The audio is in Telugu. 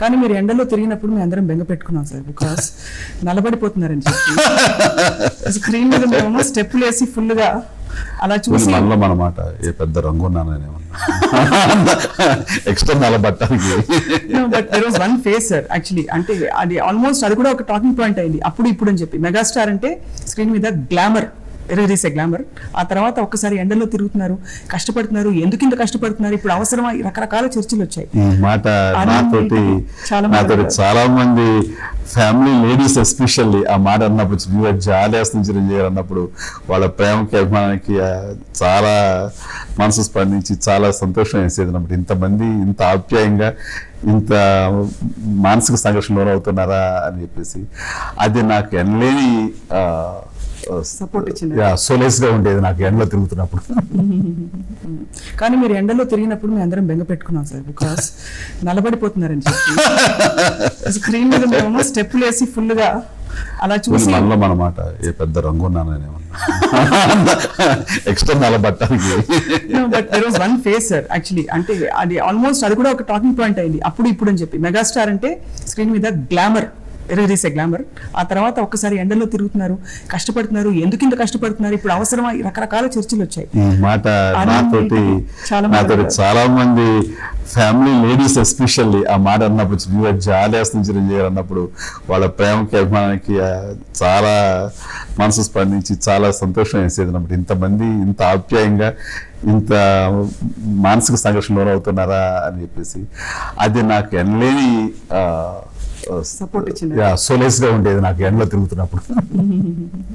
కానీ మీరు ఎండలో తిరిగినప్పుడు మేము అందరం బెంగ పెట్టుకున్నాం సార్ బికాస్ నలబడిపోతున్నారని చెప్పి. స్క్రీన్ మీద మేము స్టెప్పులు వేసి full గా అలా చూసి మనలో మన మాట ఏ పెద్ద రంగు ఉన్నానని extra నలబట్టానికి but there was one face sir actually అంటే అది ఆల్మోస్ట్ అది కూడా ఒక టాకింగ్ పాయింట్ అయింది. అప్పుడు ఇప్పుడు అని చెప్పి. మెగాస్టార్ అంటే స్క్రీన్ మీద గ్లామర్ ఎరేరీసే గ్లామర్ ఆ తర్వాత ఒక్కసారి ఎండలో తిరుగుతున్నారు కష్టపడుతున్నారు ఎందుకు ఇంత కష్టపడుతున్నారు ఇప్పుడు అవసరమా ఈ రకరకాల చర్చలు వచ్చాయి మాట నాతోటి చాలా మంది నాతోటి. చాలా మంది ఫ్యామిలీ లేడీస్ ఎస్పెషల్లీ ఆ మాట అన్నప్పుడు చిరుగా జాలేస్తుంది చిరంజీవి అన్నప్పుడు వాళ్ళ ప్రేమకి అభిమానానికి చాలా మనసు స్పందించి చాలా సంతోషం వేసేది అన్నప్పుడు ఇంతమంది ఇంత ఆప్యాయంగా ఇంత మానసిక సంఘర్షణ లోనవుతున్నారా అని చెప్పేసి అది నాకు ఎనలేని. సోలేస్గా ఉండేది నాకు ఎండలో తిరుగుతున్నప్పుడు. కానీ మీరు ఎండలో తిరిగినప్పుడు మేము అందరం బెంగ పెట్టుకున్నాం సార్ బికాస్ నలబడిపోతున్నారని చెప్పి. స్క్రీన్ మీద మేము స్టెప్పులు వేసి full గా అలా చూసి మనలో మన మాట ఏ పెద్ద రంగు ఉన్నానని extra నలబట్టానికి but there was one face sir actually అంటే అది ఆల్మోస్ట్ అది కూడా ఒక టాకింగ్ పాయింట్ అయింది. అప్పుడు ఇప్పుడు అని చెప్పి. మెగాస్టార్ అంటే స్క్రీన్ మీద గ్లామర్ ఎరేరీసే గ్లామర్ ఆ తర్వాత ఒక్కసారి ఎండలో తిరుగుతున్నారు కష్టపడుతున్నారు ఎందుకు ఇంత కష్టపడుతున్నారు ఇప్పుడు అవసరమా ఈ రకరకాల చర్చలు వచ్చాయి. మాట నాతోటి చాలా మంది ఫ్యామిలీ లేడీస్ ఎస్పెషల్లీ ఆ మాట అన్నప్పుడు చిరుగా జాలేస్తుంది చిరంజీవి అన్నప్పుడు వాళ్ళ ప్రేమకి అభిమానానికి చాలా మనసు స్పందించి చాలా సంతోషం వేసేది అన్నప్పుడు ఇంతమంది ఇంత ఆప్యాయంగా ఇంత మానసిక సంఘర్షణ లోనవుతున్నారా అని చెప్పేసి అది నాకు ఎనలేని Support ఇచ్చింది. సోలేస్గా ఉండేది నాకు ఎండలో తిరుగుతున్నప్పుడు